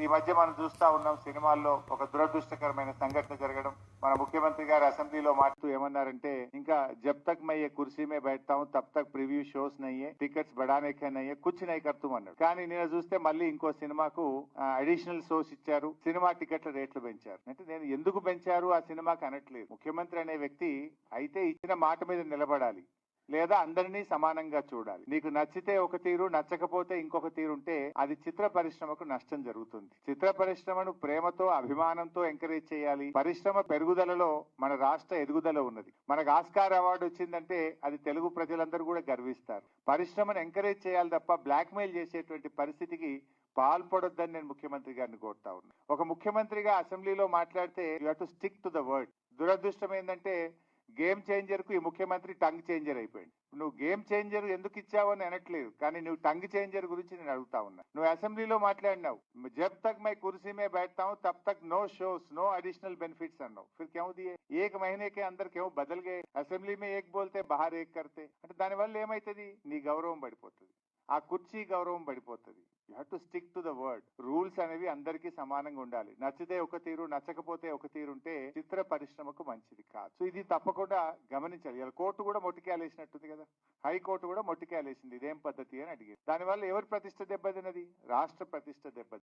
ఈ మధ్య మనం చూస్తా ఉన్నాం సినిమాల్లో ఒక దురదృష్టకరమైన సంఘటన జరగడం. మన ముఖ్యమంత్రి గారు అసెంబ్లీలో మాట్లాడుతూ ఏమన్నారంటే ఇంకా జబ్ తక్ మయ్యే కుర్సీ మే తప్ తక్ ప్రివ్యూ షోస్ నయ్యే టికెట్స్ బడానేకే నయ్యే కూర్చు నై కర్తూ కానీ నేను చూస్తే మళ్ళీ ఇంకో సినిమాకు అడిషనల్ షోస్ ఇచ్చారు సినిమా టికెట్ల రేట్లు పెంచారు. అంటే నేను ఎందుకు పెంచారు ఆ సినిమాకి అనట్లేదు. ముఖ్యమంత్రి అనే వ్యక్తి అయితే ఇచ్చిన మాట మీద నిలబడాలి. లేదా అందరినీ సమానంగా చూడాలి. నీకు నచ్చితే ఒక తీరు నచ్చకపోతే ఇంకొక తీరు ఉంటే అది చిత్ర పరిశ్రమకు నష్టం జరుగుతుంది. చిత్ర పరిశ్రమను ప్రేమతో అభిమానంతో ఎంకరేజ్ చేయాలి. పరిశ్రమ పెరుగుదలలో మన రాష్ట్ర ఎదుగుదల ఉన్నది. మనకు ఆస్కార్ అవార్డు వచ్చిందంటే అది తెలుగు ప్రజలందరూ కూడా గర్విస్తారు. పరిశ్రమను ఎంకరేజ్ చేయాలి తప్ప బ్లాక్ మెయిల్ చేసేటువంటి పరిస్థితికి పాల్పడొద్దని నేను ముఖ్యమంత్రి గారిని కోరుతా ఉన్నాను ఒక ముఖ్యమంత్రిగా అసెంబ్లీలో మాట్లాడితే you to stick to the word. దురదృష్టం ఏంటంటే గేమ్ చేంజర్ కు ఈ ముఖ్యమంత్రి టంగ్ చేంజర్ అయిపోయింది నువ్వు గేమ్ చేంజర్ ఎందుకు ఇచ్చావు అని అనట్లేదు కానీ నువ్వు టంగ్ చేంజర్ గురించి నేను అడుగుతా ఉన్నా నువ్వు అసెంబ్లీలో మాట్లాడినావు జబ్ తక్ మై కుర్సీ మే बैठता हूं तब तक no shows no additional benefits అన్నావు फिर क्यों दिए एक महीने के अंदर क्यों बदल गए అసెంబ్లీ మే ఏక్ బోల్తే బాహర్ ఏక్ కర్తే అంటే దానివల్ల ఏమైతుంది నీ గౌరవం పడిపోతుంది ఆ కుర్చీ గౌరవం పడిపోతుంది. You have to stick to the word rules అనేవి అందరికీ సమానంగా ఉండాలి. నచ్చితే ఒక తీరు నచ్చకపోతే ఒక తీరు ఉంటే చిత్ర పరిశ్రమకు మంచిది కాదు. సో ఇది తప్పకుండా గమనించాలి. ఇలా కోర్టు కూడా మొట్టికేలేసినట్టుంది కదా. హైకోర్టు కూడా మొట్టికేలేసింది. ఇదేం పద్ధతి అని అడిగింది దానివల్ల ఎవరి ప్రతిష్ట దెబ్బతిన్నది? రాష్ట్ర ప్రతిష్ట దెబ్బతి